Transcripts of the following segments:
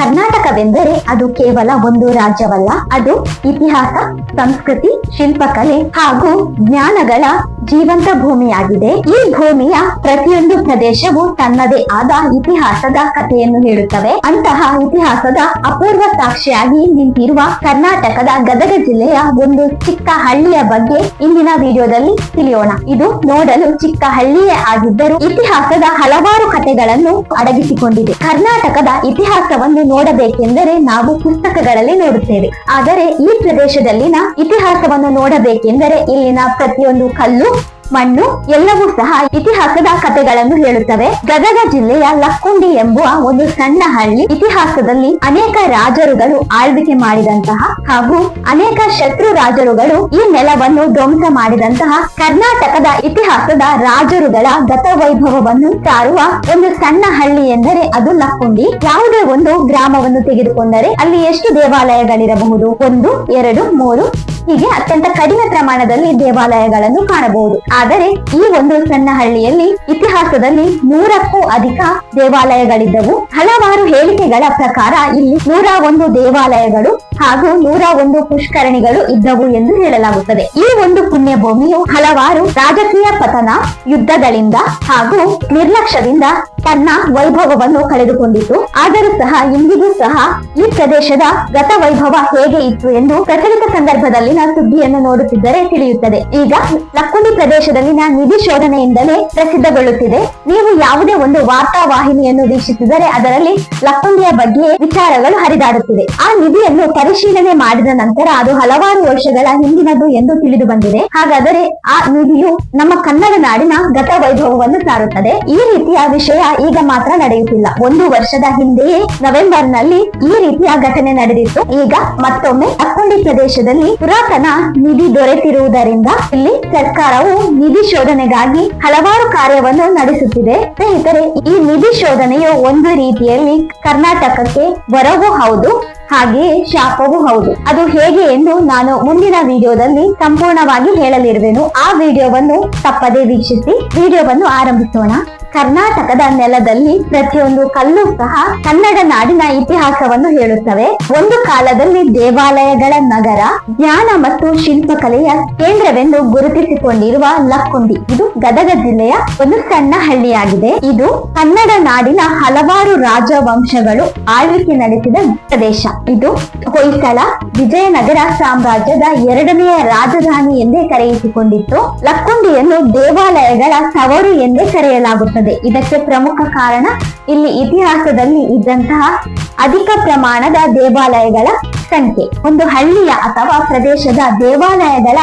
ಕರ್ನಾಟಕವೆಂದರೆ ಅದು ಕೇವಲ ಒಂದು ರಾಜ್ಯವಲ್ಲ, ಅದು ಇತಿಹಾಸ, ಸಂಸ್ಕೃತಿ, ಶಿಲ್ಪಕಲೆ ಹಾಗೂ ಜ್ಞಾನಗಳ ಜೀವಂತ ಭೂಮಿಯಾಗಿದೆ. ಈ ಭೂಮಿಯ ಪ್ರತಿಯೊಂದು ಪ್ರದೇಶವು ತನ್ನದೇ ಆದ ಇತಿಹಾಸದ ಕಥೆಯನ್ನು ಹೇಳುತ್ತವೆ. ಅಂತಹ ಇತಿಹಾಸದ ಅಪೂರ್ವ ಸಾಕ್ಷಿಯಾಗಿ ನಿಂತಿರುವ ಕರ್ನಾಟಕದ ಗದಗ ಜಿಲ್ಲೆಯ ಒಂದು ಚಿಕ್ಕ ಹಳ್ಳಿಯ ಬಗ್ಗೆ ಇಂದಿನ ವಿಡಿಯೋದಲ್ಲಿ ತಿಳಿಯೋಣ. ಇದು ನೋಡಲು ಚಿಕ್ಕ ಹಳ್ಳಿಯೇ ಆಗಿದ್ದರೂ ಇತಿಹಾಸದ ಹಲವಾರು ಕಥೆಗಳನ್ನು ಅಡಗಿಸಿಕೊಂಡಿದೆ. ಕರ್ನಾಟಕದ ಇತಿಹಾಸವನ್ನು ನೋಡಬೇಕೆಂದರೆ ನಾವು ಪುಸ್ತಕಗಳಲ್ಲಿ ನೋಡುತ್ತೇವೆ. ಆದರೆ ಈ ಪ್ರದೇಶದಲ್ಲಿನ ಇತಿಹಾಸವನ್ನು ನೋಡಬೇಕೆಂದರೆ ಇಲ್ಲಿನ ಪ್ರತಿಯೊಂದು ಕಲ್ಲು ಮಣ್ಣು ಎಲ್ಲವೂ ಸಹ ಇತಿಹಾಸದ ಕಥೆಗಳನ್ನು ಹೇಳುತ್ತವೆ. ಗದಗ ಜಿಲ್ಲೆಯ ಲಕ್ಕುಂಡಿ ಎಂಬುವ ಒಂದು ಸಣ್ಣ ಹಳ್ಳಿ ಇತಿಹಾಸದಲ್ಲಿ ಅನೇಕ ರಾಜರುಗಳು ಆಳ್ವಿಕೆ ಮಾಡಿದಂತಹ ಹಾಗೂ ಅನೇಕ ಶತ್ರು ರಾಜರುಗಳು ಈ ನೆಲವನ್ನು ಧ್ವಂಸ ಮಾಡಿದಂತಹ ಕರ್ನಾಟಕದ ಇತಿಹಾಸದ ರಾಜರುಗಳ ಗತವೈಭವವನ್ನು ಸಾರುವ ಒಂದು ಸಣ್ಣ ಹಳ್ಳಿ ಎಂದರೆ ಅದು ಲಕ್ಕುಂಡಿ. ಯಾವುದೇ ಒಂದು ಗ್ರಾಮವನ್ನು ತೆಗೆದುಕೊಂಡರೆ ಅಲ್ಲಿ ಎಷ್ಟು ದೇವಾಲಯಗಳಿರಬಹುದು? ಒಂದು, ಎರಡು, ಮೂರು? ಹೀಗೆ ಅತ್ಯಂತ ಕಡಿಮೆ ಪ್ರಮಾಣದಲ್ಲಿ ದೇವಾಲಯಗಳನ್ನು ಕಾಣಬಹುದು. ಆದರೆ ಈ ಒಂದು ಸಣ್ಣ ಹಳ್ಳಿಯಲ್ಲಿ ಇತಿಹಾಸದಲ್ಲಿ ನೂರಕ್ಕೂ ಅಧಿಕ ದೇವಾಲಯಗಳಿದ್ದವು. ಹಲವಾರು ಹೇಳಿಕೆಗಳ ಪ್ರಕಾರ ಇಲ್ಲಿ ನೂರ ಒಂದು ದೇವಾಲಯಗಳು ಹಾಗೂ ನೂರ ಒಂದು ಪುಷ್ಕರಣಿಗಳು ಇದ್ದವು ಎಂದು ಹೇಳಲಾಗುತ್ತದೆ. ಈ ಒಂದು ಪುಣ್ಯ ಭೂಮಿಯು ಹಲವಾರು ರಾಜಕೀಯ ಪತನ, ಯುದ್ಧಗಳಿಂದ ಹಾಗೂ ನಿರ್ಲಕ್ಷ್ಯದಿಂದ ತನ್ನ ವೈಭವವನ್ನು ಕಳೆದುಕೊಂಡಿತು. ಆದರೂ ಸಹ ಇಂದಿಗೂ ಸಹ ಈ ಪ್ರದೇಶದ ಗತ ವೈಭವ ಹೇಗೆ ಇತ್ತು ಎಂದು ಪ್ರಚಲಿತ ಸಂದರ್ಭದಲ್ಲಿನ ಸುದ್ದಿಯನ್ನು ನೋಡುತ್ತಿದ್ದರೆ ತಿಳಿಯುತ್ತದೆ. ಈಗ ಲಕ್ಕುಂಡಿ ಪ್ರದೇಶದಲ್ಲಿನ ನಿಧಿ ಶೋಧನೆಯಿಂದಲೇ ಪ್ರಸಿದ್ಧಗೊಳ್ಳುತ್ತಿದೆ. ನೀವು ಯಾವುದೇ ಒಂದು ವಾರ್ತಾ ವಾಹಿನಿಯನ್ನು ವೀಕ್ಷಿಸಿದರೆ ಅದರಲ್ಲಿ ಲಕ್ಕುಂಡಿಯ ಬಗ್ಗೆ ವಿಚಾರಗಳು ಹರಿದಾಡುತ್ತಿದೆ ಆ ನಿಧಿಯನ್ನು ಪರಿಶೀಲನೆ ಮಾಡಿದ ನಂತರ ಅದು ಹಲವಾರು ವರ್ಷಗಳ ಹಿಂದಿನದು ಎಂದು ತಿಳಿದು ಬಂದಿದೆ. ಹಾಗಾದರೆ ಆ ನಿಧಿಯು ನಮ್ಮ ಕನ್ನಡ ನಾಡಿನ ಗತ ವೈಭವವನ್ನು ಸಾರುತ್ತದೆ. ಈ ರೀತಿಯ ವಿಷಯ ಈಗ ಮಾತ್ರ ನಡೆಯುತ್ತಿಲ್ಲ. ಒಂದು ವರ್ಷದ ಹಿಂದೆಯೇ ನವೆಂಬರ್ನಲ್ಲಿ ಈ ರೀತಿಯ ಘಟನೆ ನಡೆದಿತ್ತು. ಈಗ ಮತ್ತೊಮ್ಮೆ ಅಕ್ಕೊಂಡಿ ಪ್ರದೇಶದಲ್ಲಿ ಪುರಾತನ ನಿಧಿ ದೊರೆತಿರುವುದರಿಂದ ಇಲ್ಲಿ ಸರ್ಕಾರವು ನಿಧಿ ಶೋಧನೆಗಾಗಿ ಹಲವಾರು ಕಾರ್ಯವನ್ನು ನಡೆಸುತ್ತಿದೆ. ಸ್ನೇಹಿತರೆ, ಈ ನಿಧಿ ಶೋಧನೆಯು ಒಂದು ರೀತಿಯಲ್ಲಿ ಕರ್ನಾಟಕಕ್ಕೆ ವರವೂ ಹೌದು, ಹಾಗೆಯೇ ಶಾಪವೂ ಹೌದು. ಅದು ಹೇಗೆ ಎಂದು ನಾನು ಮುಂದಿನ ವಿಡಿಯೋದಲ್ಲಿ ಸಂಪೂರ್ಣವಾಗಿ ಹೇಳಲಿರುವೆನು. ಆ ವಿಡಿಯೋವನ್ನು ತಪ್ಪದೇ ವೀಕ್ಷಿಸಿ, ವಿಡಿಯೋವನ್ನು ಆರಂಭಿಸೋಣ. ಕರ್ನಾಟಕದ ನೆಲದಲ್ಲಿ ಪ್ರತಿಯೊಂದು ಕಲ್ಲು ಸಹ ಕನ್ನಡ ನಾಡಿನ ಇತಿಹಾಸವನ್ನು ಹೇಳುತ್ತವೆ. ಒಂದು ಕಾಲದಲ್ಲಿ ದೇವಾಲಯಗಳ ನಗರ, ಜ್ಞಾನ ಮತ್ತು ಶಿಲ್ಪಕಲೆಯ ಕೇಂದ್ರವೆಂದು ಗುರುತಿಸಿಕೊಂಡಿರುವ ಲಕ್ಕುಂಡಿ. ಇದು ಗದಗ ಜಿಲ್ಲೆಯ ಒಂದು ಸಣ್ಣ ಹಳ್ಳಿಯಾಗಿದೆ ಇದು ಕನ್ನಡ ನಾಡಿನ ಹಲವಾರು ರಾಜವಂಶಗಳು ಆಳ್ವಿಕೆ ನಡೆಸಿದ ಪ್ರದೇಶ. ಇದು ಹೊಯ್ಸಳ, ವಿಜಯನಗರ ಸಾಮ್ರಾಜ್ಯದ ಎರಡನೆಯ ರಾಜಧಾನಿ ಎಂದೇ ಕರೆಯಿಸಿಕೊಂಡಿತ್ತು. ಲಕ್ಕುಂಡಿಯನ್ನು ದೇವಾಲಯಗಳ ಸವರು ಎಂದೇ ಕರೆಯಲಾಗುತ್ತದೆ. ಇದಕ್ಕೆ ಪ್ರಮುಖ ಕಾರಣ ಇಲ್ಲಿ ಇತಿಹಾಸದಲ್ಲಿ ಇದ್ದಂತಹ ಅಧಿಕ ಪ್ರಮಾಣದ ದೇವಾಲಯಗಳ ಸಂಖ್ಯೆ. ಒಂದು ಹಳ್ಳಿಯ ಅಥವಾ ಪ್ರದೇಶದ ದೇವಾಲಯಗಳ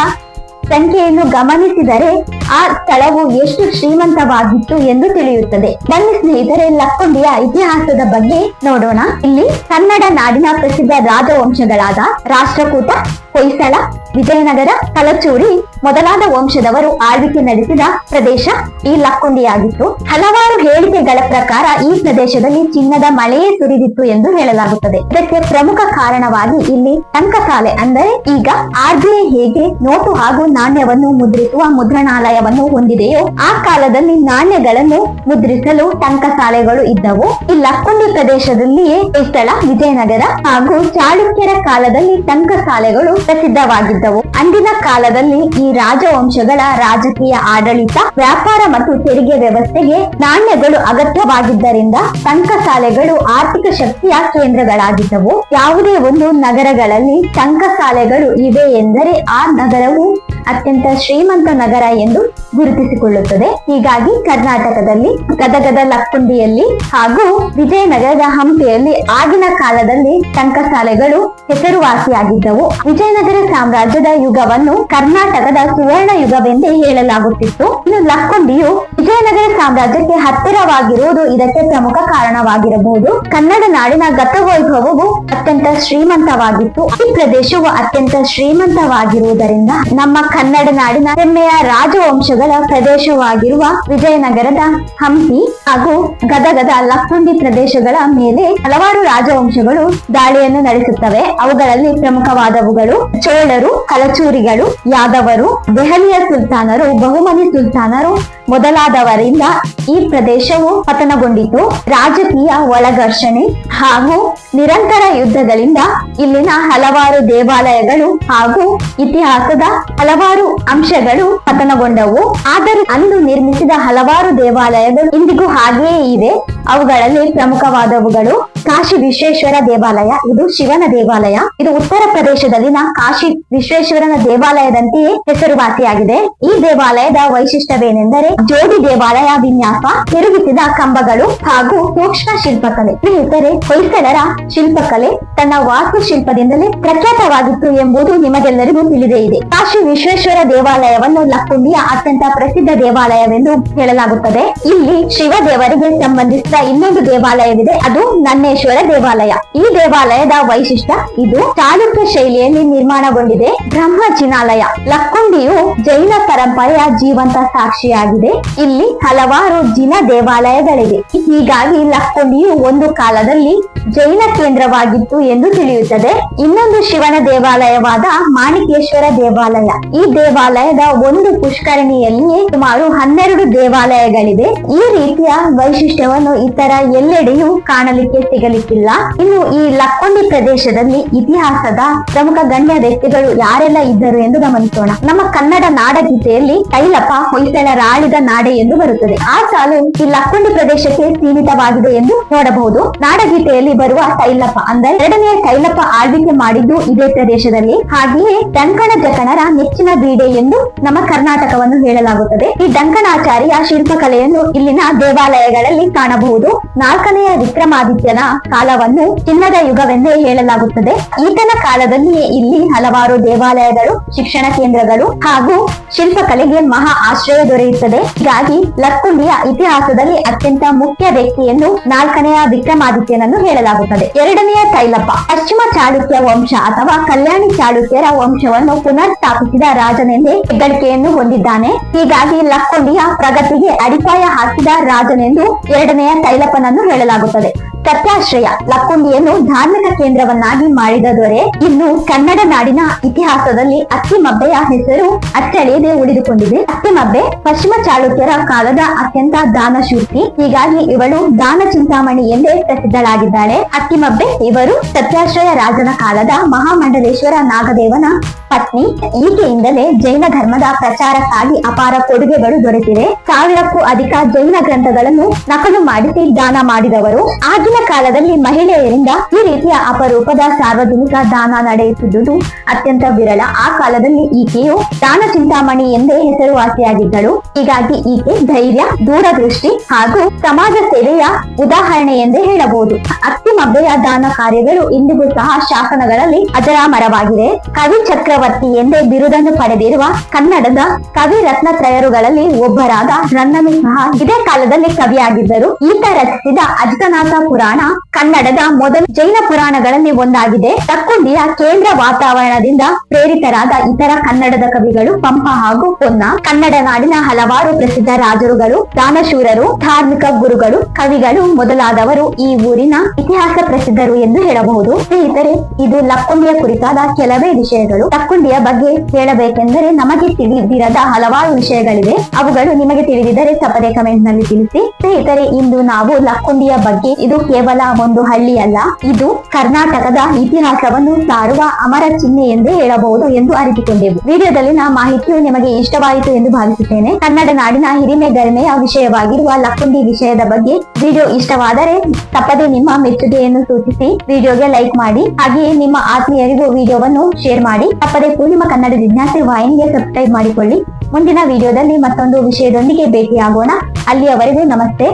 ಸಂಖ್ಯೆಯನ್ನು ಗಮನಿಸಿದರೆ ಆ ಸ್ಥಳವು ಎಷ್ಟು ಶ್ರೀಮಂತವಾಗಿತ್ತು ಎಂದು ತಿಳಿಯುತ್ತದೆ. ಬನ್ನಿ ಸ್ನೇಹಿತರೆ, ಲಕ್ಕುಂಡಿಯ ಇತಿಹಾಸದ ಬಗ್ಗೆ ನೋಡೋಣ. ಇಲ್ಲಿ ಕನ್ನಡ ನಾಡಿನ ಪ್ರಸಿದ್ಧ ರಾಜವಂಶಗಳಾದ ರಾಷ್ಟ್ರಕೂಟ ಹೊಯ್ಸಳ, ವಿಜಯನಗರ, ಕಲಚೂರಿ ಮೊದಲಾದ ವಂಶದವರು ಆಳ್ವಿಕೆ ನಡೆಸಿದ ಪ್ರದೇಶ ಈ ಲಕ್ಕುಂಡಿಯಾಗಿತ್ತು. ಹಲವಾರು ಹೇಳಿಕೆಗಳ ಪ್ರಕಾರ ಈ ಪ್ರದೇಶದಲ್ಲಿ ಚಿನ್ನದ ಮಳೆಯೇ ಸುರಿದಿತ್ತು ಎಂದು ಹೇಳಲಾಗುತ್ತದೆ. ಇದಕ್ಕೆ ಪ್ರಮುಖ ಕಾರಣವಾಗಿ ಇಲ್ಲಿ ಟಂಕಸಾಲೆ ಅಂದರೆ ಈಗ ಆರ್ಬಿಐ ಹೇಗೆ ನೋಟು ಹಾಗೂ ನಾಣ್ಯವನ್ನು ಮುದ್ರಿಸುವ ಮುದ್ರಣಾಲಯವನ್ನು ಹೊಂದಿದೆಯೋ ಆ ಕಾಲದಲ್ಲಿ ನಾಣ್ಯಗಳನ್ನು ಮುದ್ರಿಸಲು ಟಂಕಸಾಲೆಗಳು ಇದ್ದವು. ಈ ಲಕ್ಕುಂಡಿ ಪ್ರದೇಶದಲ್ಲಿಯೇ ಹೊಯ್ಸಳ, ವಿಜಯನಗರ ಹಾಗೂ ಚಾಳುಕ್ಯರ ಕಾಲದಲ್ಲಿ ಟಂಕಸಾಲೆಗಳು ಪ್ರಸಿದ್ಧವಾಗಿದ್ದವು. ಅಂದಿನ ಕಾಲದಲ್ಲಿ ಈ ರಾಜವಂಶಗಳ ರಾಜಕೀಯ ಆಡಳಿತ, ವ್ಯಾಪಾರ ಮತ್ತು ತೆರಿಗೆ ವ್ಯವಸ್ಥೆಗೆ ನಾಣ್ಯಗಳು ಅಗತ್ಯವಾಗಿದ್ದರಿಂದ ಟಂಕಸಾಲೆಗಳು ಆರ್ಥಿಕ ಶಕ್ತಿಯ ಕೇಂದ್ರಗಳಾಗಿದ್ದವು. ಯಾವುದೇ ಒಂದು ನಗರಗಳಲ್ಲಿ ಟಂಕಸಾಲೆಗಳು ಇವೆ ಎಂದರೆ ಆ ನಗರವು ಅತ್ಯಂತ ಶ್ರೀಮಂತ ನಗರ ಎಂದು ಗುರುತಿಸಿಕೊಳ್ಳುತ್ತದೆ. ಹೀಗಾಗಿ ಕರ್ನಾಟಕದಲ್ಲಿ, ಗದಗದ ಲಕ್ಕುಂಡಿಯಲ್ಲಿ ಹಾಗೂ ವಿಜಯನಗರದ ಹಂಪಿಯಲ್ಲಿ ಆಗಿನ ಕಾಲದಲ್ಲಿ ಟಂಕಸಾಲೆಗಳು ಹೆಸರುವಾಸಿಯಾಗಿದ್ದವು. ವಿಜಯನಗರ ಸಾಮ್ರಾಜ್ಯದ ಯುಗವನ್ನು ಕರ್ನಾಟಕದ ಸುವರ್ಣ ಯುಗವೆಂದೇ ಹೇಳಲಾಗುತ್ತಿತ್ತು. ಇನ್ನು ಲಕ್ಕುಂಡಿಯು ವಿಜಯನಗರ ಸಾಮ್ರಾಜ್ಯಕ್ಕೆ ಹತ್ತಿರವಾಗಿರುವುದು ಇದಕ್ಕೆ ಪ್ರಮುಖ ಕಾರಣವಾಗಿರಬಹುದು. ಕನ್ನಡ ನಾಡಿನ ಗತವೈಭವವು ಅತ್ಯಂತ ಶ್ರೀಮಂತವಾಗಿತ್ತು. ಈ ಪ್ರದೇಶವು ಅತ್ಯಂತ ಶ್ರೀಮಂತವಾಗಿರುವುದರಿಂದ ನಮ್ಮ ಕನ್ನಡ ನಾಡಿನ ಹೆಮ್ಮೆಯ ರಾಜವಂಶಗಳ ಪ್ರದೇಶವಾಗಿರುವ ವಿಜಯನಗರದ ಹಂಪಿ ಹಾಗೂ ಗದಗದ ಲಕ್ಕುಂಡಿ ಪ್ರದೇಶಗಳ ಮೇಲೆ ಹಲವಾರು ರಾಜವಂಶಗಳು ದಾಳಿಯನ್ನು ನಡೆಸುತ್ತವೆ. ಅವುಗಳಲ್ಲಿ ಪ್ರಮುಖವಾದವುಗಳು ಚೋಳರು, ಕಲಚೂರಿಗಳು, ಯಾದವರು, ದೆಹಲಿಯ ಸುಲ್ತಾನರು, ಬಹುಮನಿ ಸುಲ್ತಾನರು ಮೊದಲಾದವರಿಂದ ಈ ಪ್ರದೇಶವು ಪತನಗೊಂಡಿತು. ರಾಜಕೀಯ ಒಳಘರ್ಷಣೆ ಹಾಗೂ ನಿರಂತರ ಯುದ್ಧಗಳಿಂದ ಇಲ್ಲಿನ ಹಲವಾರು ದೇವಾಲಯಗಳು ಹಾಗೂ ಇತಿಹಾಸದ ಹಲವಾರು ಅಂಶಗಳು ಪತನಗೊಂಡವು. ಆದರೆ ಅಂದು ನಿರ್ಮಿಸಿದ ಹಲವಾರು ದೇವಾಲಯಗಳು ಇಂದಿಗೂ ಹಾಗೆಯೇ ಇವೆ. ಅವುಗಳಲ್ಲಿ ಪ್ರಮುಖವಾದವುಗಳು ಕಾಶಿ ವಿಶ್ವೇಶ್ವರ ದೇವಾಲಯ, ಇದು ಶಿವನ ದೇವಾಲಯ. ಇದು ಉತ್ತರ ಪ್ರದೇಶದಲ್ಲಿನ ಕಾಶಿ ವಿಶ್ವೇಶ್ವರನ ದೇವಾಲಯದಂತೆಯೇ ಹೆಸರುವಾಸಿಯಾಗಿದೆ. ಈ ದೇವಾಲಯದ ವೈಶಿಷ್ಟ್ಯವೇನೆಂದರೆ ಜೋಡಿ ದೇವಾಲಯ ವಿನ್ಯಾಸ ತಿರುಗಿಸಿದ ಕಂಬಗಳು ಹಾಗೂ ಸೂಕ್ಷ್ಮ ಶಿಲ್ಪಕಲೆ. ಸ್ನೇಹಿತರೆ, ಹೊಯ್ಸಳರ ಶಿಲ್ಪಕಲೆ ತನ್ನ ವಾಸ್ತುಶಿಲ್ಪದಿಂದಲೇ ಪ್ರಖ್ಯಾತವಾಗಿತ್ತು ಎಂಬುದು ನಿಮಗೆಲ್ಲರಿಗೂ ತಿಳಿದೇ ಇದೆ. ಕಾಶಿ ವಿಶ್ವೇಶ್ವರ ದೇವಾಲಯವನ್ನು ಲಕ್ಕುಂಡಿಯ ಅತ್ಯಂತ ಪ್ರಸಿದ್ಧ ದೇವಾಲಯವೆಂದು ಹೇಳಲಾಗುತ್ತದೆ. ಇಲ್ಲಿ ಶಿವ ದೇವರಿಗೆ ಸಂಬಂಧಿಸಿದ ಇನ್ನೊಂದು ದೇವಾಲಯವಿದೆ. ಅದು ನನ್ನೇಶ್ವರ ದೇವಾಲಯ. ಈ ದೇವಾಲಯದ ವೈಶಿಷ್ಟ್ಯ ಇದು ಚಾಲುಕ್ಯ ಶೈಲಿಯಲ್ಲಿ ನಿರ್ಮಾಣಗೊಂಡಿದೆ. ಬ್ರಹ್ಮ ಜಿನಾಲಯ ಲಕ್ಕುಂಡಿಯು ಜೈನ ಪರಂಪರೆಯ ಜೀವಂತ ಸಾಕ್ಷಿಯಾಗಿದೆ. ಇಲ್ಲಿ ಹಲವಾರು ಜಿನ ದೇವಾಲಯಗಳಿವೆ. ಹೀಗಾಗಿ ಲಕ್ಕುಂಡಿಯು ಒಂದು ಕಾಲದಲ್ಲಿ ಜೈನ ಕೇಂದ್ರವಾಗಿತ್ತು ಎಂದು ತಿಳಿಯುತ್ತದೆ. ಇನ್ನೊಂದು ಶಿವನ ದೇವಾಲಯವಾದ ಮಾಣಿಕೇಶ್ವರ ದೇವಾಲಯ. ಈ ದೇವಾಲಯದ ಒಂದು ಪುಷ್ಕರಣಿಯಲ್ಲಿಯೇ ಸುಮಾರು ಹನ್ನೆರಡು ದೇವಾಲಯಗಳಿವೆ. ಈ ರೀತಿಯ ವೈಶಿಷ್ಟ್ಯವನ್ನು ಇತರ ಎಲ್ಲೆಡೆಯೂ ಕಾಣಲಿಕ್ಕೆ ಸಿಗಲಿಕ್ಕಿಲ್ಲ. ಇನ್ನು ಈ ಲಕ್ಕೊಂಡಿ ಪ್ರದೇಶದಲ್ಲಿ ಇತಿಹಾಸದ ಪ್ರಮುಖ ಗಣ್ಯ ವ್ಯಕ್ತಿಗಳು ಯಾರೆಲ್ಲ ಇದ್ದರು ಎಂದು ಗಮನಿಸೋಣ. ನಮ್ಮ ಕನ್ನಡ ನಾಡಗೀತೆಯಲ್ಲಿ ಕೈಲಪ್ಪ ಹೊಯ್ಸಳ ರಾಳಿದ ನಾಡೆ ಎಂದು ಬರುತ್ತದೆ. ಆ ಸಾಲು ಈ ಲಕ್ಕೊಂಡಿ ಪ್ರದೇಶಕ್ಕೆ ಸೀಮಿತವಾಗಿದೆ ಎಂದು ನೋಡಬಹುದು. ನಾಡಗೀತೆಯಲ್ಲಿ ಬರುವ ಕೈಲಪ್ಪ ಅಂದರೆ ಎರಡನೆಯ ಕೈಲಪ್ಪ ಆಳ್ವಿಕೆ ಮಾಡಿದ್ದು ಇದೇ ಪ್ರದೇಶದಲ್ಲಿ. ಹಾಗೆಯೇ ಡಂಕಣ ಜಕಣರ ನೆಚ್ಚಿನ ಬೀಡೆ ಎಂದು ನಮ್ಮ ಕರ್ನಾಟಕವನ್ನು ಹೇಳಲಾಗುತ್ತದೆ. ಈ ಡಂಕಣಾಚಾರ್ಯ ಶಿಲ್ಪಕಲೆಯನ್ನು ಇಲ್ಲಿನ ದೇವಾಲಯಗಳಲ್ಲಿ ಕಾಣಬಹುದು. ನಾಲ್ಕನೆಯ ವಿಕ್ರಮಾದಿತ್ಯನ ಕಾಲವನ್ನು ಚಿನ್ನದ ಯುಗವೆಂದೇ ಹೇಳಲಾಗುತ್ತದೆ. ಈತನ ಕಾಲದಲ್ಲಿಯೇ ಇಲ್ಲಿ ಹಲವಾರು ದೇವಾಲಯಗಳು, ಶಿಕ್ಷಣ ಕೇಂದ್ರಗಳು ಹಾಗೂ ಶಿಲ್ಪಕಲೆಗೆ ಮಹಾ ಆಶ್ರಯ ದೊರೆಯುತ್ತದೆ. ಹೀಗಾಗಿ ಲಕ್ಕುಂಡಿಯ ಇತಿಹಾಸದಲ್ಲಿ ಅತ್ಯಂತ ಮುಖ್ಯ ವ್ಯಕ್ತಿಯನ್ನು ನಾಲ್ಕನೆಯ ವಿಕ್ರಮಾದಿತ್ಯನನ್ನು ಹೇಳಲಾಗುತ್ತದೆ. ಎರಡನೆಯ ತೈಲಪ್ಪ ಪಶ್ಚಿಮ ಚಾಳುಕ್ಯ ವಂಶ ಅಥವಾ ಕಲ್ಯಾಣಿ ಚಾಳುಕ್ಯರ ವಂಶವನ್ನು ಪುನರ್ ಸ್ಥಾಪಿಸಿದ ರಾಜನೆಂದೇ ಹೆಗ್ಗಳಿಕೆಯನ್ನು ಹೊಂದಿದ್ದಾನೆ. ಹೀಗಾಗಿ ಲಕ್ಕೊಂಡಿಯ ಪ್ರಗತಿಗೆ ಅಡಿಪಾಯ ಹಾಕಿದ ರಾಜನೆಂದು ಎರಡನೆಯ ತೈಲಪ್ಪನನ್ನು ಹೇಳಲಾಗುತ್ತದೆ. ಸತ್ಯಾಶ್ರಯ ಲಕ್ಕುಂಡಿಯನ್ನು ಧಾರ್ಮಿಕ ಕೇಂದ್ರವನ್ನಾಗಿ ಮಾಡಿದ ದೊರೆ ಇನ್ನು ಕನ್ನಡ ನಾಡಿನ ಇತಿಹಾಸದಲ್ಲಿ ಅತ್ತಿಮಬ್ಬೆಯ ಹೆಸರು ಅಚ್ಚಳಿಯದೆ ಉಳಿದುಕೊಂಡಿದೆ. ಅತ್ತಿಮಬ್ಬೆ ಪಶ್ಚಿಮ ಚಾಳುಕ್ಯರ ಕಾಲದ ಅತ್ಯಂತ ದಾನಶೂರ್ತಿ. ಹೀಗಾಗಿ ಇವಳು ದಾನ ಚಿಂತಾಮಣಿ ಎಂದೇ ಪ್ರಸಿದ್ಧಳಾಗಿದ್ದಾಳೆ. ಅತ್ತಿಮಬ್ಬೆ ಇವರು ಸತ್ಯಾಶ್ರಯ ರಾಜನ ಕಾಲದ ಮಹಾಮಂಡಲೇಶ್ವರ ನಾಗದೇವನ ಪತ್ನಿ ಈಕೆಯಿಂದಲೇ ಜೈನ ಧರ್ಮದ ಪ್ರಚಾರಕ್ಕಾಗಿ ಅಪಾರ ಕೊಡುಗೆಗಳು ದೊರೆತಿವೆ. ಸಾವಿರಕ್ಕೂ ಅಧಿಕ ಜೈನ ಗ್ರಂಥಗಳನ್ನು ನಕಲು ಮಾಡಿಸಿ ದಾನ ಮಾಡಿದವರು. ಆಗಿನ ಕಾಲದಲ್ಲಿ ಮಹಿಳೆಯರಿಂದ ಈ ರೀತಿಯ ಅಪರೂಪದ ಸಾರ್ವಜನಿಕ ದಾನ ನಡೆಯುತ್ತಿದ್ದುದು ಅತ್ಯಂತ ವಿರಳ. ಆ ಕಾಲದಲ್ಲಿ ಈಕೆಯು ದಾನ ಚಿಂತಾಮಣಿ ಎಂದೇ ಹೆಸರುವಾಸಿಯಾಗಿದ್ದಳು. ಹೀಗಾಗಿ ಈಕೆ ಧೈರ್ಯ, ದೂರದೃಷ್ಟಿ ಹಾಗೂ ಸಮಾಜ ಸೇವೆಯ ಉದಾಹರಣೆ ಎಂದೇ ಹೇಳಬಹುದು. ಅತ್ತಿಮಬ್ಬೆಯ ದಾನ ಕಾರ್ಯಗಳು ಇಂದಿಗೂ ಸಹ ಶಾಸನಗಳಲ್ಲಿ ಅಜರಾಮರವಾಗಿದೆ ಕವಿ ಚಕ್ರವರ್ತಿ ಎಂದೇ ಬಿರುದನ್ನು ಪಡೆದಿರುವ ಕನ್ನಡದ ಕವಿ ರತ್ನತ್ರಯರುಗಳಲ್ಲಿ ಒಬ್ಬರಾದ ರನ್ನನು ಸಹ ಇದೇ ಕಾಲದಲ್ಲಿ ಕವಿಯಾಗಿದ್ದರು. ಈತ ರಚಿಸಿದ ಅಜಿತನಾಥ ಪುರಾಣ ಕನ್ನಡದ ಮೊದಲ ಜೈನ ಪುರಾಣಗಳಲ್ಲಿ ಒಂದಾಗಿದೆ. ತಕ್ಕುಂಡಿಯ ಕೇಂದ್ರ ವಾತಾವರಣದಿಂದ ಪ್ರೇರಿತರಾದ ಇತರ ಕನ್ನಡದ ಕವಿಗಳು ಪಂಪ ಹಾಗೂ ಪೊನ್ನ, ಕನ್ನಡ ನಾಡಿನ ಹಲವಾರು ಪ್ರಸಿದ್ಧ ರಾಜರುಗಳು, ದಾನಶೂರರು, ಧಾರ್ಮಿಕ ಗುರುಗಳು, ಕವಿಗಳು ಮೊದಲಾದವರು ಈ ಊರಿನ ಇತಿಹಾಸ ಪ್ರಸಿದ್ಧರು ಎಂದು ಹೇಳಬಹುದು. ಸ್ನೇಹಿತರೆ, ಇದು ಲಕ್ಕುಂಡಿಯ ಕುರಿತಾದ ಕೆಲವೇ ವಿಷಯಗಳು. ಲಕ್ಕುಂಡಿಯ ಬಗ್ಗೆ ಹೇಳಬೇಕೆಂದರೆ ನಮಗೆ ತಿಳಿದಿರದ ಹಲವಾರು ವಿಷಯಗಳಿವೆ. ಅವುಗಳು ನಿಮಗೆ ತಿಳಿದಿದ್ದರೆ ತಪ್ಪದೆ ಕಮೆಂಟ್ನಲ್ಲಿ ತಿಳಿಸಿ. ಸ್ನೇಹಿತರೆ, ಇಂದು ನಾವು ಲಕ್ಕುಂಡಿಯ ಬಗ್ಗೆ ಇದು ಕೇವಲ ಒಂದು ಹಳ್ಳಿ ಅಲ್ಲ, ಇದು ಕರ್ನಾಟಕದ ಇತಿಹಾಸವನ್ನು ಸಾರುವ ಅಮರ ಚಿಹ್ನೆ ಎಂದೇ ಹೇಳಬಹುದು ಎಂದು ಅರಿತುಕೊಂಡೆವು. ವಿಡಿಯೋದಲ್ಲಿನ ಮಾಹಿತಿಯು ನಿಮಗೆ ಇಷ್ಟವಾಯಿತು ಎಂದು ಭಾವಿಸುತ್ತೇನೆ. ಕನ್ನಡ ನಾಡಿನ ಹಿರಿಮೆ ಗರಿಮೆಯ ವಿಷಯವಾಗಿರುವ ಲಕ್ಕುಂಡಿ ವಿಷಯದ ಬಗ್ಗೆ ವಿಡಿಯೋ ಇಷ್ಟವಾದರೆ ತಪ್ಪದೆ ನಿಮ್ಮ ಮೆಚ್ಚುಗೆಯನ್ನು ಸೂಚಿಸಿ. ವಿಡಿಯೋಗೆ ಲೈಕ್ ಮಾಡಿ, ಹಾಗೆಯೇ ನಿಮ್ಮ ಆತ್ಮೀಯರಿಗೂ ವಿಡಿಯೋವನ್ನು ಶೇರ್ ಮಾಡಿ, ತಪ್ಪದೆ ಪೂರ್ಣಿಮಾ ಕನ್ನಡ ಜಿಜ್ಞಾಸೆ ವಾಹಿನಿಗೆ ಸಬ್ಸ್ಕ್ರೈಬ್ ಮಾಡಿಕೊಳ್ಳಿ. ಮುಂದಿನ ವಿಡಿಯೋದಲ್ಲಿ ಮತ್ತೊಂದು ವಿಷಯದೊಂದಿಗೆ ಭೇಟಿಯಾಗೋಣ. ಅಲ್ಲಿಯವರೆಗೂ ನಮಸ್ತೆ.